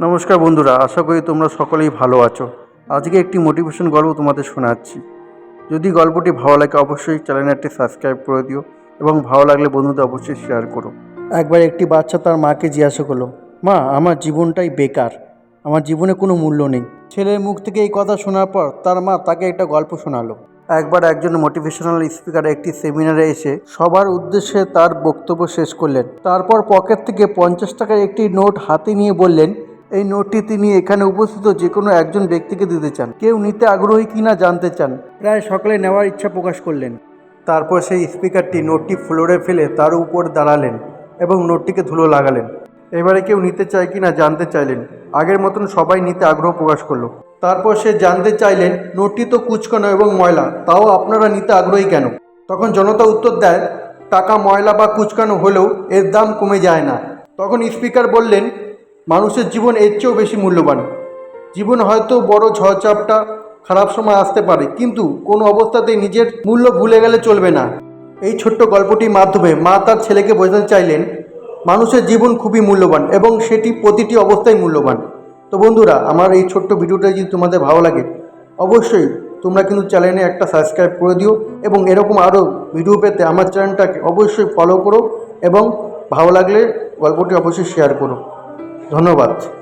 নমস্কার বন্ধুরা, আশা করি তোমরা সকলেই ভালো আছো। আজকে একটি মোটিভেশন গল্প তোমাদের শোনাচ্ছি। যদি গল্পটি ভালো লাগে অবশ্যই চ্যানেলটি সাবস্ক্রাইব করে দিও এবং ভালো লাগলে বন্ধুদের অবশ্যই শেয়ার করো। একবার একটি বাচ্চা তার মাকে জিজ্ঞাসা করল, মা, আমার জীবনটাই বেকার। আমার জীবনে কোনো মূল্য নেই। ছেলের মুখ থেকে এই কথা শোনার পর তার মা তাকে একটা গল্প শোনালো। একবার একজন মোটিভেশনাল স্পিকার একটি সেমিনারে এসে সবার উদ্দেশ্যে তার বক্তব্য শেষ করলেন। তারপর পকেট থেকে পঞ্চাশ টাকার একটি নোট হাতে নিয়ে বললেন এই নোটটি তিনি এখানে উপস্থিত যে কোনো একজন ব্যক্তিকে দিতে চান। কেউ নিতে আগ্রহী কিনা জানতে চান। প্রায় সকলে নেওয়ার ইচ্ছা প্রকাশ করলেন। তারপর সেই স্পিকারটি নোটটি ফ্লোরে ফেলে তার উপর দাঁড়ালেন এবং নোটটিকে ধুলো লাগালেন। এবারে কেউ নিতে চায় কিনা জানতে চাইলেন। আগের মতন সবাই নিতে আগ্রহ প্রকাশ করল। তারপর সে জানতে চাইলেন নোটটি তো কুচকানো এবং ময়লা তাও আপনারা নিতে আগ্রহী কেন? তখন জনতা উত্তর দেয় টাকা ময়লা বা কুচকানো হলেও এর দাম কমে যায় না। তখন স্পিকার বললেন মানুষের জীবন এর চেয়েও বেশি মূল্যবান। জীবন হয়তো বড় ঝড়চাপটা খারাপ সময় আসতে পারে, কিন্তু কোনো অবস্থাতেই নিজের মূল্য ভুলে গেলে চলবে না। এই ছোট্ট গল্পটির মাধ্যমে মা তার ছেলেকে বোঝাতে চাইলেন, মানুষের জীবন খুবই মূল্যবান এবং সেটি প্রতিটি অবস্থায় মূল্যবান। তো বন্ধুরা, আমার এই ছোট্ট ভিডিওটা যদি তোমাদের ভালো লাগে, অবশ্যই তোমরা কিন্তু চ্যানেলে একটা সাবস্ক্রাইব করে দিও এবং এরকম আরও ভিডিও পেতে আমার চ্যানেলটাকে অবশ্যই ফলো করো এবং ভালো লাগলে গল্পটি অবশ্যই শেয়ার করো। ধন্যবাদ।